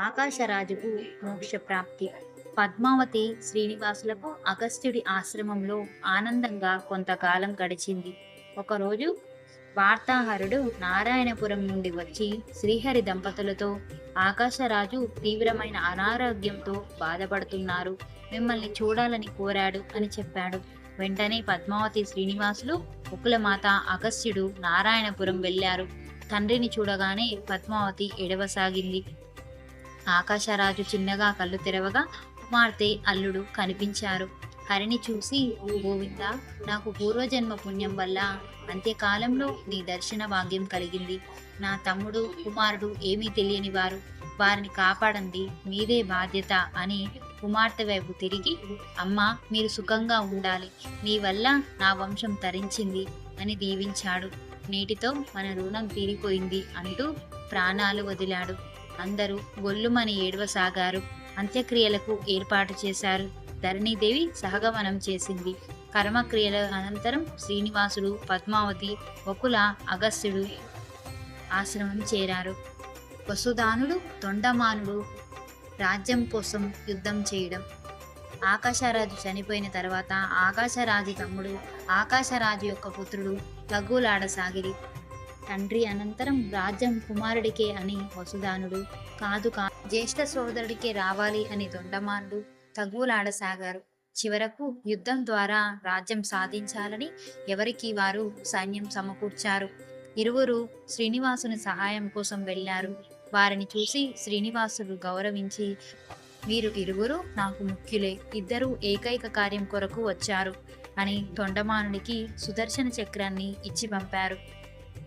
ఆకాశరాజుకు మోక్షప్రాప్తి. పద్మావతి శ్రీనివాసులకు అగస్త్యుడి ఆశ్రమంలో ఆనందంగా కొంతకాలం గడిచింది. ఒకరోజు వార్తాహరుడు నారాయణపురం నుండి వచ్చి శ్రీహరి దంపతులతో ఆకాశరాజు తీవ్రమైన అనారోగ్యంతో బాధపడుతున్నారు. మిమ్మల్ని చూడాలని కోరాడు అని చెప్పాడు. వెంటనే పద్మావతి శ్రీనివాసులు ఉకులమాత అగస్త్యుడు నారాయణపురం వెళ్ళారు. తండ్రిని చూడగానే పద్మావతి ఎడవసాగింది. ఆకాశరాజు చిన్నగా కళ్ళు తెరవగా కుమార్తె అల్లుడు కనిపించారు. హరిని చూసి గోవింద నాకు పూర్వజన్మ పుణ్యం వల్ల అంత్యకాలంలో నీ దర్శన భాగ్యం కలిగింది. నా తమ్ముడు కుమారుడు ఏమీ తెలియని వారు. వారిని కాపాడండి. మీదే బాధ్యత అని కుమార్తె వైపు తిరిగి అమ్మ మీరు సుఖంగా ఉండాలి. నీ వల్ల నా వంశం తరించింది అని దీవించాడు. నేటితో మన రుణం తీరిపోయింది అంటూ ప్రాణాలు వదిలాడు. అందరూ గొల్లుమని ఏడవసాగారు అంత్యక్రియలకు ఏర్పాటు చేశారు. ధరణీదేవి సహగమనం చేసింది. కర్మక్రియల అనంతరం శ్రీనివాసుడు పద్మావతి వకుల అగస్త్యుడు ఆశ్రమం చేరారు. వసుదానుడు తొండమానుడు రాజ్యం కోసం యుద్ధం చేయడం. ఆకాశరాజు చనిపోయిన తర్వాత ఆకాశరాజు తమ్ముడు ఆకాశరాజు యొక్క పుత్రుడు తగ్గులాడసాగిరి తండ్రి అనంతరం రాజ్యం కుమారుడికే అని వసుదానుడు కాదు కా జ్యేష్ఠ సోదరుడికే రావాలి అని దొండమానుడు తగువులాడసాగారు. చివరకు యుద్ధం ద్వారా రాజ్యం సాధించాలని ఎవరికి వారు సైన్యం సమకూర్చారు. ఇరువురు శ్రీనివాసుని సహాయం కోసం వెళ్ళారు. వారిని చూసి శ్రీనివాసుడు గౌరవించి వీరు ఇరువురు నాకు ముఖ్యులే ఇద్దరు ఏకైక కార్యం కొరకు వచ్చారు అని తొండమానుడికి సుదర్శన చక్రాన్ని ఇచ్చి పంపారు.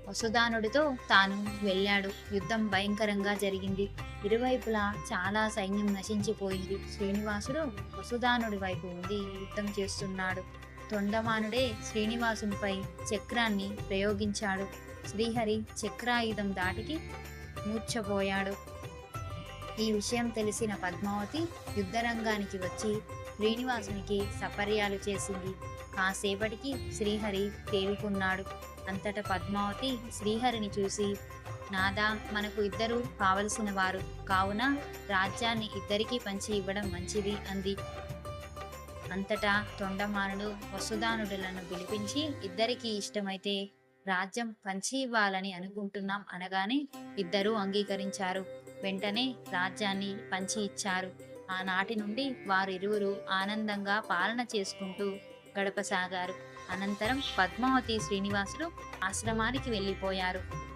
వసుదానుడితో తాను వెళ్ళాడు. యుద్ధం భయంకరంగా జరిగింది. ఇరువైపులా చాలా సైన్యం నశించిపోయింది. శ్రీనివాసుడు వసుధానుడి వైపు ఉండి యుద్ధం చేస్తున్నాడు. తొండమానుడే శ్రీనివాసునిపై చక్రాన్ని ప్రయోగించాడు. శ్రీహరి చక్రాయుధం దాటికి మూర్చపోయాడు ఈ విషయం తెలిసిన పద్మావతి యుద్ధరంగానికి వచ్చి శ్రీనివాసునికి సపర్యాలు చేసింది. కాసేపటికి శ్రీహరి తేలుకున్నాడు. అంతటా పద్మావతి శ్రీహరిని చూసి నాదా మనకు ఇద్దరు కావలసిన వారు కావున రాజ్యాన్ని ఇద్దరికీ పంచి ఇవ్వడం మంచిది అంది. అంతటా తొండమానుడు వసుదానుడులను పిలిపించి ఇద్దరికీ ఇష్టమైతే రాజ్యం పంచి ఇవ్వాలని అనుకుంటున్నాం అనగానే ఇద్దరూ అంగీకరించారు. వెంటనే రాజ్యాన్ని పంచి ఇచ్చారు. ఆనాటి నుండి వారిరువురు ఆనందంగా పాలన చేసుకుంటూ గడపసాగారు. అనంతరం పద్మావతి శ్రీనివాసులు ఆశ్రమానికి వెళ్ళిపోయారు.